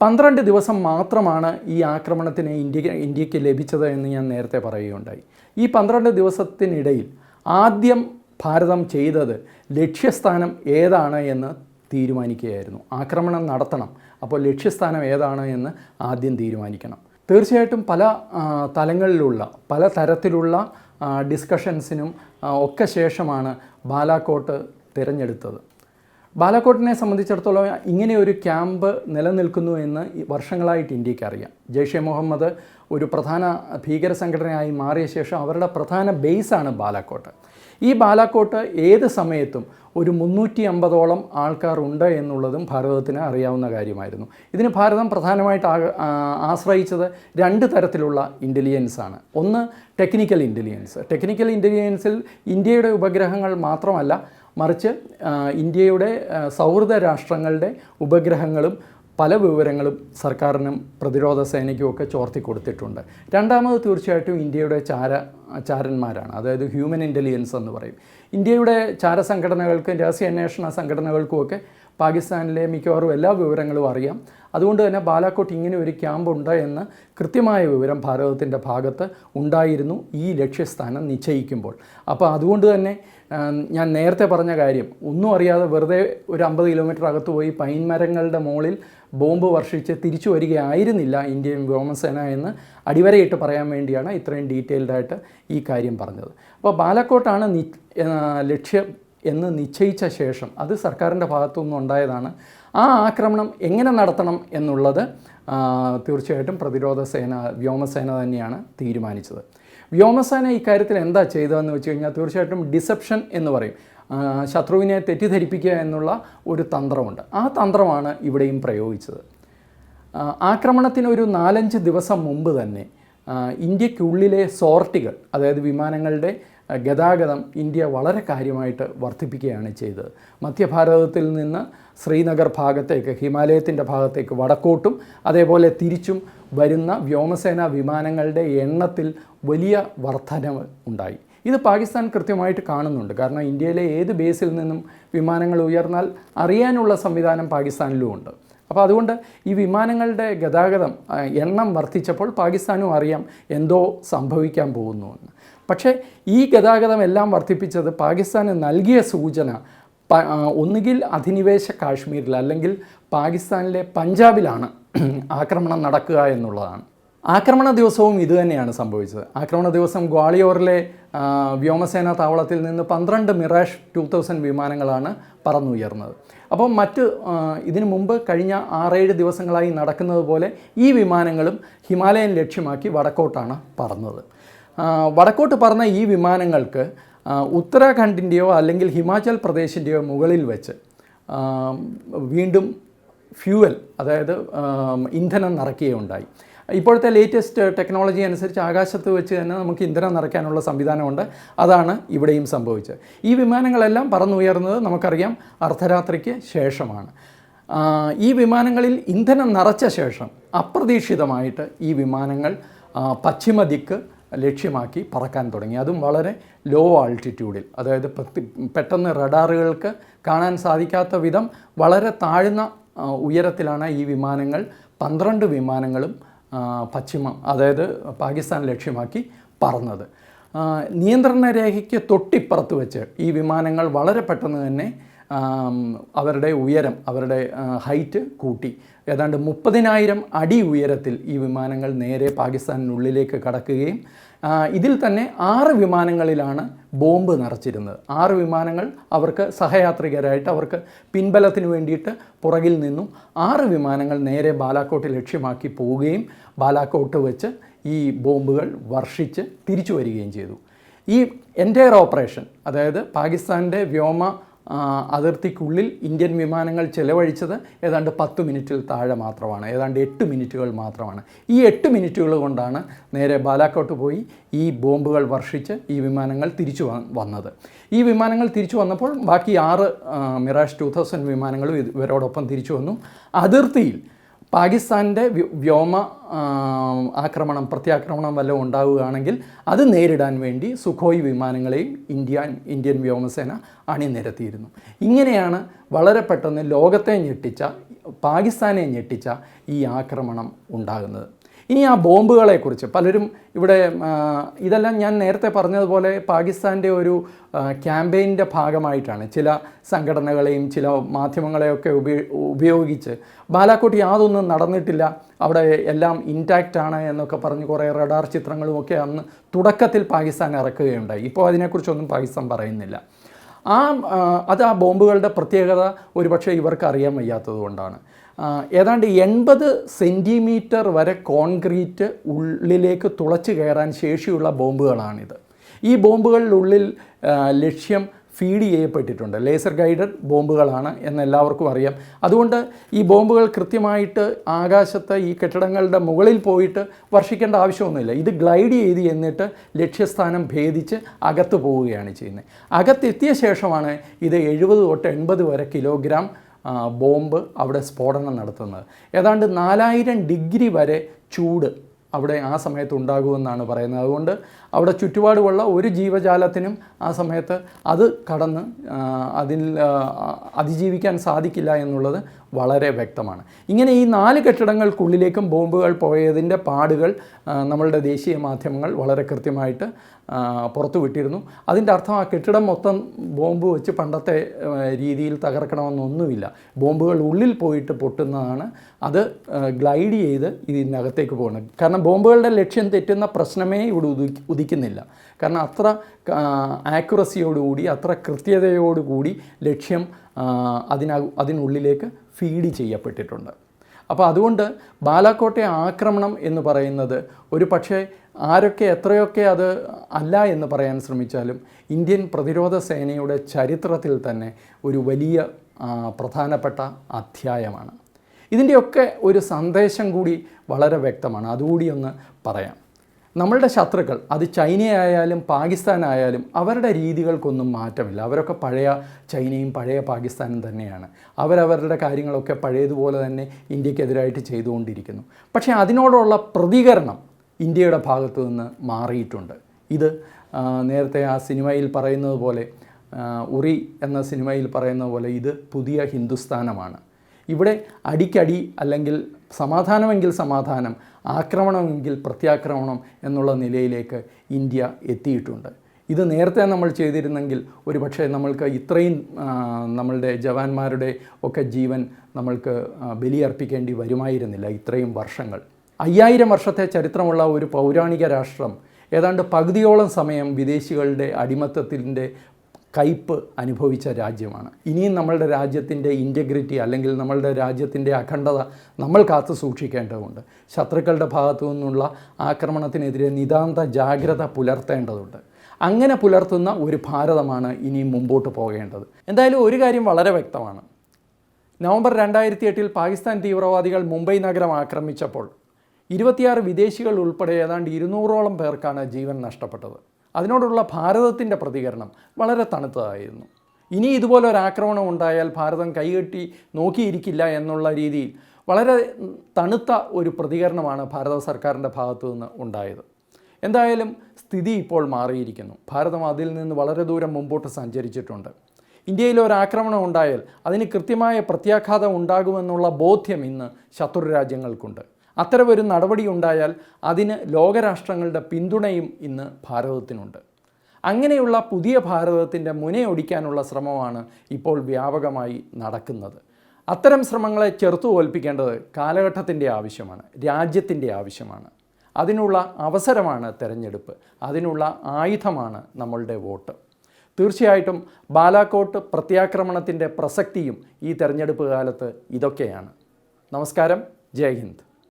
പന്ത്രണ്ട് ദിവസം മാത്രമാണ് ഈ ആക്രമണത്തിന് ഇന്ത്യ ഇന്ത്യയ്ക്ക് ലഭിച്ചത് എന്ന് ഞാൻ നേരത്തെ പറയുകയുണ്ടായി. ഈ പന്ത്രണ്ട് ദിവസത്തിനിടയിൽ ആദ്യം ഭാരതം ചെയ്തത് ലക്ഷ്യസ്ഥാനം ഏതാണ് എന്ന് തീരുമാനിക്കുകയായിരുന്നു. ആക്രമണം നടത്തണം അപ്പോൾ ലക്ഷ്യസ്ഥാനം ഏതാണ് എന്ന് ആദ്യം തീരുമാനിക്കണം. തീർച്ചയായിട്ടും പല തലങ്ങളിലുള്ള പല തരത്തിലുള്ള ഡിസ്കഷൻസിനും ഒക്കെ ശേഷമാണ് ബാലാക്കോട്ട് തിരഞ്ഞെടുത്തത്. ബാലാക്കോട്ടിനെ സംബന്ധിച്ചിടത്തോളം ഇങ്ങനെ ഒരു ക്യാമ്പ് നിലനിൽക്കുന്നു എന്ന് വർഷങ്ങളായിട്ട് ഇന്ത്യയ്ക്ക് അറിയാം. ജെയ്ഷെ മുഹമ്മദ് ഒരു പ്രധാന ഭീകര സംഘടനയായി മാറിയ ശേഷം അവരുടെ പ്രധാന ബേസാണ് ബാലാക്കോട്ട്. ഈ ബാലാക്കോട്ട് ഏത് സമയത്തും ഒരു മുന്നൂറ്റി അമ്പതോളം ആൾക്കാരുണ്ട് എന്നുള്ളതും ഭാരതത്തിന് അറിയാവുന്ന കാര്യമായിരുന്നു. ഇതിന് ഭാരതം പ്രധാനമായിട്ട് ആശ്രയിച്ചത് രണ്ട് തരത്തിലുള്ള ഇന്റലിജൻസ് ആണ്. ഒന്ന് ടെക്നിക്കൽ ഇന്റലിജൻസ് ടെക്നിക്കൽ ഇന്റലിജൻസിൽ ഇന്ത്യയുടെ ഉപഗ്രഹങ്ങൾ മാത്രമല്ല മറിച്ച് ഇന്ത്യയുടെ സൗഹൃദ രാഷ്ട്രങ്ങളുടെ ഉപഗ്രഹങ്ങളും പല വിവരങ്ങളും സർക്കാരിനും പ്രതിരോധ സേനയ്ക്കും ഒക്കെ ചോർത്തി കൊടുത്തിട്ടുണ്ട്. രണ്ടാമത് തീർച്ചയായിട്ടും ഇന്ത്യയുടെ ചാര ചാരന്മാരാണ്. അതായത് ഹ്യൂമൻ ഇന്റലിജൻസ് എന്ന് പറയും. ഇന്ത്യയുടെ ചാര സംഘടനകൾക്കും രഹസ്യാന്വേഷണ സംഘടനകൾക്കുമൊക്കെ പാകിസ്ഥാനിലെ മിക്കവാറും എല്ലാ വിവരങ്ങളും അറിയാം. അതുകൊണ്ട് തന്നെ ബാലാക്കോട്ട് ഇങ്ങനെ ഒരു ക്യാമ്പുണ്ട് എന്ന് കൃത്യമായ വിവരം ഭാരതത്തിന്റെ ഭാഗത്ത് ഉണ്ടായിരുന്നു ഈ ലക്ഷ്യസ്ഥാനം നിശ്ചയിക്കുമ്പോൾ. അപ്പോൾ അതുകൊണ്ട് തന്നെ ഞാൻ നേരത്തെ പറഞ്ഞ കാര്യം ഒന്നും അറിയാതെ വെറുതെ ഒരു അമ്പത് കിലോമീറ്റർ അകത്ത് പോയി പൈൻ മരങ്ങളുടെ മുകളിൽ ബോംബ് വർഷിച്ച് തിരിച്ചു വരികയായിരുന്നില്ല ഇന്ത്യൻ വ്യോമസേന എന്ന് അടിവരയിട്ട് പറയാൻ വേണ്ടിയാണ് ഇത്രയും ഡീറ്റെയിൽഡായിട്ട് ഈ കാര്യം പറഞ്ഞത്. അപ്പോൾ ബാലക്കോട്ടാണ് ലക്ഷ്യം എന്ന് നിശ്ചയിച്ച ശേഷം അത് സർക്കാരിന്റെ ഭാഗത്തു ഉണ്ടായതാണ്. ആ ആക്രമണം എങ്ങനെ നടത്തണം എന്നുള്ളത് തീർച്ചയായിട്ടും പ്രതിരോധ സേന വ്യോമസേന തന്നെയാണ് തീരുമാനിച്ചത്. വ്യോമസേന ഇക്കാര്യത്തിൽ എന്താ ചെയ്തതെന്ന് വെച്ച് കഴിഞ്ഞാൽ തീർച്ചയായിട്ടും ഡിസെപ്ഷൻ എന്ന് പറയും. ശത്രുവിനെ തെറ്റിദ്ധരിപ്പിക്കുക എന്നുള്ള ഒരു തന്ത്രമുണ്ട്. ആ തന്ത്രമാണ് ഇവിടെയും പ്രയോഗിച്ചത്. ആക്രമണത്തിന് ഒരു നാലഞ്ച് ദിവസം മുമ്പ് തന്നെ ഇന്ത്യക്കുള്ളിലെ സോർട്ടികൾ അതായത് വിമാനങ്ങളുടെ ഗതാഗതം ഇന്ത്യ വളരെ കാര്യമായിട്ട് വർദ്ധിപ്പിക്കുകയാണ് ചെയ്തത്. മധ്യഭാരതത്തിൽ നിന്ന് ശ്രീനഗർ ഭാഗത്തേക്ക് ഹിമാലയത്തിന്റെ ഭാഗത്തേക്ക് വടക്കോട്ടും അതേപോലെ തിരിച്ചും വരുന്ന വ്യോമസേന വിമാനങ്ങളുടെ എണ്ണത്തിൽ വലിയ വർധനവ് ഉണ്ടായി. ഇത് പാകിസ്ഥാൻ കൃത്യമായിട്ട് കാണുന്നുണ്ട്. കാരണം ഇന്ത്യയിലെ ഏത് ബേസിൽ നിന്നും വിമാനങ്ങൾ ഉയർന്നാൽ അറിയാനുള്ള സംവിധാനം പാകിസ്ഥാനിലും ഉണ്ട്. അപ്പോൾ അതുകൊണ്ട് ഈ വിമാനങ്ങളുടെ ഗതാഗതം എണ്ണം വർദ്ധിച്ചപ്പോൾ പാകിസ്ഥാനും അറിയാം എന്തോ സംഭവിക്കാൻ പോകുന്നു എന്ന്. പക്ഷേ ഈ ഗതാഗതം എല്ലാം വർദ്ധിപ്പിച്ചത് പാകിസ്ഥാന് നൽകിയ സൂചന ഒന്നുകിൽ അധിനിവേശ കാശ്മീരിൽ അല്ലെങ്കിൽ പാകിസ്ഥാനിലെ പഞ്ചാബിലാണ് ആക്രമണം നടക്കുക എന്നുള്ളതാണ്. ആക്രമണ ദിവസവും ഇതുതന്നെയാണ് സംഭവിച്ചത്. ആക്രമണ ദിവസം ഗ്വാളിയോറിലെ വ്യോമസേനാ താവളത്തിൽ നിന്ന് പന്ത്രണ്ട് മിറാഷ് ടു തൗസൻഡ് വിമാനങ്ങളാണ് പറന്നുയർന്നത്. അപ്പോൾ മറ്റ് ഇതിനു മുമ്പ് കഴിഞ്ഞ ആറേഴ് ദിവസങ്ങളായി നടക്കുന്നത് പോലെ ഈ വിമാനങ്ങളും ഹിമാലയൻ ലക്ഷ്യമാക്കി വടക്കോട്ടാണ് പറന്നത്. വടക്കോട്ട് പറഞ്ഞ ഈ വിമാനങ്ങൾക്ക് ഉത്തരാഖണ്ഡിന്റെയോ അല്ലെങ്കിൽ ഹിമാചൽ പ്രദേശിന്റെയോ മുകളിൽ വെച്ച് വീണ്ടും ഫ്യൂവൽ അതായത് ഇന്ധനം നിറയ്ക്കുകയുണ്ടായി. ഇപ്പോഴത്തെ ലേറ്റസ്റ്റ് ടെക്നോളജി അനുസരിച്ച് ആകാശത്ത് വെച്ച് തന്നെ നമുക്ക് ഇന്ധനം നിറയ്ക്കാനുള്ള സംവിധാനമുണ്ട്. അതാണ് ഇവിടെയും സംഭവിച്ചത്. ഈ വിമാനങ്ങളെല്ലാം പറന്നുയർന്നത് നമുക്കറിയാം അർദ്ധരാത്രിക്ക് ശേഷമാണ്. ഈ വിമാനങ്ങളിൽ ഇന്ധനം നിറച്ച ശേഷം അപ്രതീക്ഷിതമായിട്ട് ഈ വിമാനങ്ങൾ പശ്ചിമ ദിക്ക് ലക്ഷ്യമാക്കി പറക്കാൻ തുടങ്ങി. അതും വളരെ ലോ ആൾട്ടിറ്റ്യൂഡിൽ അതായത് പെട്ടെന്ന് റഡാറുകൾക്ക് കാണാൻ സാധിക്കാത്ത വിധം വളരെ താഴ്ന്ന ഉയരത്തിലാണ് ഈ വിമാനങ്ങൾ. പന്ത്രണ്ട് വിമാനങ്ങളും പശ്ചിമ അതായത് പാകിസ്ഥാൻ ലക്ഷ്യമാക്കി പറന്നത്. നിയന്ത്രണ രേഖയ്ക്ക് തൊട്ടിപ്പുറത്ത് വെച്ച് ഈ വിമാനങ്ങൾ വളരെ പെട്ടെന്ന് തന്നെ അവരുടെ ഉയരം അവരുടെ ഹൈറ്റ് കൂട്ടി. ഏതാണ്ട് മുപ്പതിനായിരം അടി ഉയരത്തിൽ ഈ വിമാനങ്ങൾ നേരെ പാകിസ്ഥാനിനുള്ളിലേക്ക് കടക്കുകയും ഇതിൽ തന്നെ ആറ് വിമാനങ്ങളിലാണ് ബോംബ് നിറച്ചിരുന്നത്. ആറ് വിമാനങ്ങൾ അവർക്ക് സഹയാത്രികരായിട്ട് അവർക്ക് പിൻബലത്തിന് വേണ്ടിയിട്ട് പുറകിൽ നിന്നും ആറ് വിമാനങ്ങൾ നേരെ ബാലാക്കോട്ട് ലക്ഷ്യമാക്കി പോവുകയും ബാലാക്കോട്ട് വെച്ച് ഈ ബോംബുകൾ വർഷിച്ച് തിരിച്ചു വരികയും ചെയ്തു. ഈ എന്റയർ ഓപ്പറേഷൻ അതായത് പാകിസ്ഥാന്റെ വ്യോമ അതിർത്തിക്കുള്ളിൽ ഇന്ത്യൻ വിമാനങ്ങൾ ചെലവഴിച്ചത് ഏതാണ്ട് പത്ത് മിനിറ്റിൽ താഴെ മാത്രമാണ്. ഏതാണ്ട് എട്ട് മിനിറ്റുകൾ മാത്രമാണ്. ഈ എട്ട് മിനിറ്റുകൾ കൊണ്ടാണ് നേരെ ബാലാക്കോട്ട് പോയി ഈ ബോംബുകൾ വർഷിച്ച് ഈ വിമാനങ്ങൾ തിരിച്ചു വന്നത്. ഈ വിമാനങ്ങൾ തിരിച്ചു വന്നപ്പോൾ ബാക്കി ആറ് മിറാഷ് ടു തൗസൻഡ് വിമാനങ്ങളും ഇവരോടൊപ്പം തിരിച്ചു വന്നു. അതിർത്തിയിൽ പാകിസ്ഥാന്റെ വ്യ- വ്യോമ ആക്രമണം പ്രത്യാക്രമണം വല്ലതും ഉണ്ടാവുകയാണെങ്കിൽ അത് നേരിടാൻ വേണ്ടി സുഖോയ് വിമാനങ്ങളെയും ഇന്ത്യ ഇന്ത്യൻ വ്യോമസേന അണിനിരത്തിയിരുന്നു. ഇങ്ങനെയാണ് വളരെ പെട്ടെന്ന് ലോകത്തെ ഞെട്ടിച്ച പാകിസ്ഥാനെ ഞെട്ടിച്ച ഈ ആക്രമണം ഉണ്ടാകുന്നത്. ഇനി ആ ബോംബുകളെക്കുറിച്ച് പലരും ഇവിടെ ഇതെല്ലാം ഞാൻ നേരത്തെ പറഞ്ഞതുപോലെ പാകിസ്ഥാന്റെ ഒരു ക്യാമ്പയിന്റെ ഭാഗമായിട്ടാണ് ചില സംഘടനകളെയും ചില മാധ്യമങ്ങളെയൊക്കെ ഉപയോ ഉപയോഗിച്ച്. ബാലാക്കോട്ട് യാതൊന്നും നടന്നിട്ടില്ല. അവിടെ എല്ലാം ഇൻടാക്റ്റ് ആണ് എന്നൊക്കെ പറഞ്ഞ് കുറേ റഡാർ ചിത്രങ്ങളും ഒക്കെ അന്ന് തുടക്കത്തിൽ പാകിസ്ഥാൻ ഇറക്കുകയുണ്ടായി. ഇപ്പോൾ അതിനെക്കുറിച്ചൊന്നും പാകിസ്ഥാൻ പറയുന്നില്ല. ആ അത് ആ ബോംബുകളുടെ പ്രത്യേകത ഒരുപക്ഷെ ഇവർക്ക് അറിയാൻ വയ്യാത്തത് കൊണ്ടാണ്. ഏതാണ്ട് എൺപത് സെന്റിമീറ്റർ വരെ കോൺക്രീറ്റ് ഉള്ളിലേക്ക് തുളച്ചു കയറാൻ ശേഷിയുള്ള ബോംബുകളാണിത്. ഈ ബോംബുകളിലുള്ളിൽ ലക്ഷ്യം ഫീഡ് ചെയ്യപ്പെട്ടിട്ടുണ്ട്. ലേസർ ഗൈഡഡ് ബോംബുകളാണ് എന്ന് എല്ലാവർക്കും അറിയാം. അതുകൊണ്ട് ഈ ബോംബുകൾ കൃത്യമായിട്ട് ആകാശത്ത് ഈ കെട്ടിടങ്ങളുടെ മുകളിൽ പോയിട്ട് വർഷിക്കേണ്ട ആവശ്യമൊന്നുമില്ല. ഇത് ഗ്ലൈഡ് ചെയ്ത് എന്നിട്ട് ലക്ഷ്യസ്ഥാനം ഭേദിച്ച് അകത്ത് പോവുകയാണ് ചെയ്യുന്നത്. അകത്തെത്തിയ ശേഷമാണ് ഇത് എഴുപത് തൊട്ട് എൺപത് വരെ കിലോഗ്രാം ബോംബ് അവിടെ സ്ഫോടനം നടത്തുന്നത്. ഏതാണ്ട് നാലായിരം ഡിഗ്രി വരെ ചൂട് അവിടെ ആ സമയത്ത് ഉണ്ടാകുമെന്നാണ് പറയുന്നത്. അതുകൊണ്ട് അവിടെ ചുറ്റുപാടുമുള്ള ഒരു ജീവജാലത്തിനും ആ സമയത്ത് അത് കടന്ന് അതിൽ അതിജീവിക്കാൻ സാധിക്കില്ല എന്നുള്ളത് വളരെ വ്യക്തമാണ്. ഇങ്ങനെ ഈ നാല് കെട്ടിടങ്ങൾക്കുള്ളിലേക്കും ബോംബുകൾ പോയതിന്റെ പാടുകൾ നമ്മളുടെ ദേശീയ മാധ്യമങ്ങൾ വളരെ കൃത്യമായിട്ട് പുറത്തുവിട്ടിരുന്നു. പുറത്തു അതിന്റെ അർത്ഥം ആ കെട്ടിടം മൊത്തം ബോംബ് വെച്ച് പണ്ടത്തെ രീതിയിൽ തകർക്കണമെന്നൊന്നുമില്ല. ബോംബുകൾ ഉള്ളിൽ പോയിട്ട് പൊട്ടുന്നതാണ്. അത് ഗ്ലൈഡ് ചെയ്ത് ഇതിനകത്തേക്ക് പോകുന്നത് കാരണം ബോംബുകളുടെ ലക്ഷ്യം തെറ്റുന്ന പ്രശ്നമേ ഇവിടെ ഉദിക്കുന്നില്ല. കാരണം അത്ര ആക്യുറസിയോടുകൂടി അത്ര കൃത്യതയോടുകൂടി ലക്ഷ്യം അതിന അതിനുള്ളിലേക്ക് ഫീഡ് ചെയ്യപ്പെട്ടിട്ടുണ്ട്. അപ്പോൾ അതുകൊണ്ട് ബാലാക്കോട്ടെ ആക്രമണം എന്ന് പറയുന്നത് ഒരു പക്ഷേ ആരൊക്കെ എത്രയൊക്കെ അത് അല്ല എന്ന് പറയാൻ ശ്രമിച്ചാലും ഇന്ത്യൻ പ്രതിരോധ സേനയുടെ ചരിത്രത്തിൽ തന്നെ ഒരു വലിയ പ്രധാനപ്പെട്ട അധ്യായമാണ്. ഇതിന്റെയൊക്കെ ഒരു സന്ദേശം കൂടി വളരെ വ്യക്തമാണ്. അതുകൂടി ഒന്ന് പറയാം. നമ്മളുടെ ശത്രുക്കൾ അത് ചൈനയായാലും പാകിസ്ഥാനായാലും അവരുടെ രീതികൾക്കൊന്നും മാറ്റമില്ല. അവരൊക്കെ പഴയ ചൈനയും പഴയ പാകിസ്ഥാനും തന്നെയാണ്. അവരവരുടെ കാര്യങ്ങളൊക്കെ പഴയതുപോലെ തന്നെ ഇന്ത്യക്കെതിരായിട്ട് ചെയ്തുകൊണ്ടിരിക്കുന്നു. പക്ഷേ അതിനോടുള്ള പ്രതികരണം ഇന്ത്യയുടെ ഭാഗത്തു നിന്ന് മാറിയിട്ടുണ്ട്. ഇത് നേരത്തെ ആ സിനിമയിൽ പറയുന്നത് പോലെ ഉറി എന്ന സിനിമയിൽ പറയുന്ന പോലെ ഇത് പുതിയ ഹിന്ദുസ്ഥാനമാണ്. ഇവിടെ അടിക്കടി അല്ലെങ്കിൽ സമാധാനമെങ്കിൽ സമാധാനം ആക്രമണമെങ്കിൽ പ്രത്യാക്രമണം എന്നുള്ള നിലയിലേക്ക് ഇന്ത്യ എത്തിയിട്ടുണ്ട്. ഇത് നേരത്തെ നമ്മൾ ചെയ്തിരുന്നെങ്കിൽ ഒരു പക്ഷേ നമ്മൾക്ക് ഇത്രയും നമ്മളുടെ ജവാന്മാരുടെ ഒക്കെ ജീവൻ നമ്മൾക്ക് ബലിയർപ്പിക്കേണ്ടി വരുമായിരുന്നില്ല ഇത്രയും വർഷങ്ങൾ. അയ്യായിരം വർഷത്തെ ചരിത്രമുള്ള ഒരു പൗരാണിക രാഷ്ട്രം ഏതാണ്ട് പകുതിയോളം സമയം വിദേശികളുടെ അടിമത്തത്തിന്റെ കയ്പ് അനുഭവിച്ച രാജ്യമാണ്. ഇനിയും നമ്മളുടെ രാജ്യത്തിന്റെ ഇന്റഗ്രിറ്റി അല്ലെങ്കിൽ നമ്മളുടെ രാജ്യത്തിന്റെ അഖണ്ഡത നമ്മൾ കാത്തു സൂക്ഷിക്കേണ്ടതുണ്ട്. ശത്രുക്കളുടെ ഭാഗത്തു നിന്നുള്ള ആക്രമണത്തിനെതിരെ നിതാന്ത ജാഗ്രത പുലർത്തേണ്ടതുണ്ട്. അങ്ങനെ പുലർത്തുന്ന ഒരു ഭാരതമാണ് ഇനി മുമ്പോട്ട് പോകേണ്ടത്. എന്തായാലും ഒരു കാര്യം വളരെ വ്യക്തമാണ്. നവംബർ രണ്ടായിരത്തി എട്ടിൽ പാകിസ്ഥാൻ തീവ്രവാദികൾ മുംബൈ നഗരം ആക്രമിച്ചപ്പോൾ ഇരുപത്തിയാറ് വിദേശികൾ ഉൾപ്പെടെ ഏതാണ്ട് ഇരുന്നൂറോളം പേർക്കാണ് ജീവൻ നഷ്ടപ്പെട്ടത്. അതിനോടുള്ള ഭാരതത്തിന്റെ പ്രതികരണം വളരെ തണുത്തതായിരുന്നു. ഇനി ഇതുപോലെ ഒരു ആക്രമണം ഉണ്ടായാൽ ഭാരതം കൈകെട്ടി നോക്കിയിരിക്കില്ല എന്നുള്ള രീതിയിൽ വളരെ തണുത്ത ഒരു പ്രതികരണമാണ് ഭാരത സർക്കാരിന്റെ ഭാഗത്തു നിന്ന് ഉണ്ടായത്. എന്തായാലും സ്ഥിതി ഇപ്പോൾ മാറിയിരിക്കുന്നു. ഭാരതം അതിൽ നിന്ന് വളരെ ദൂരം മുമ്പോട്ട് സഞ്ചരിച്ചിട്ടുണ്ട്. ഇന്ത്യയിൽ ഒരു ആക്രമണം ഉണ്ടായാൽ അതിന് കൃത്യമായ പ്രത്യാഘാതം ഉണ്ടാകുമെന്നുള്ള ബോധ്യം ഇന്ന് ശത്രു രാജ്യങ്ങൾക്കുണ്ട്. അത്തരമൊരു നടപടി ഉണ്ടായാൽ അതിന് ലോകരാഷ്ട്രങ്ങളുടെ പിന്തുണയും ഇന്ന് ഭാരതത്തിനുണ്ട്. അങ്ങനെയുള്ള പുതിയ ഭാരതത്തിന്റെ മുനയൊടിക്കാനുള്ള ശ്രമമാണ് ഇപ്പോൾ വ്യാപകമായി നടക്കുന്നത്. അത്തരം ശ്രമങ്ങളെ ചെറുത്തു തോൽപ്പിക്കേണ്ടത് കാലഘട്ടത്തിന്റെ ആവശ്യമാണ് രാജ്യത്തിന്റെ ആവശ്യമാണ്. അതിനുള്ള അവസരമാണ് തെരഞ്ഞെടുപ്പ് അതിനുള്ള ആയുധമാണ് നമ്മളുടെ വോട്ട്. തീർച്ചയായിട്ടും ബാലാക്കോട്ട് പ്രത്യാക്രമണത്തിന്റെ പ്രസക്തിയും ഈ തെരഞ്ഞെടുപ്പ് കാലത്ത് ഇതൊക്കെയാണ്. നമസ്കാരം ജയ് ഹിന്ദ്.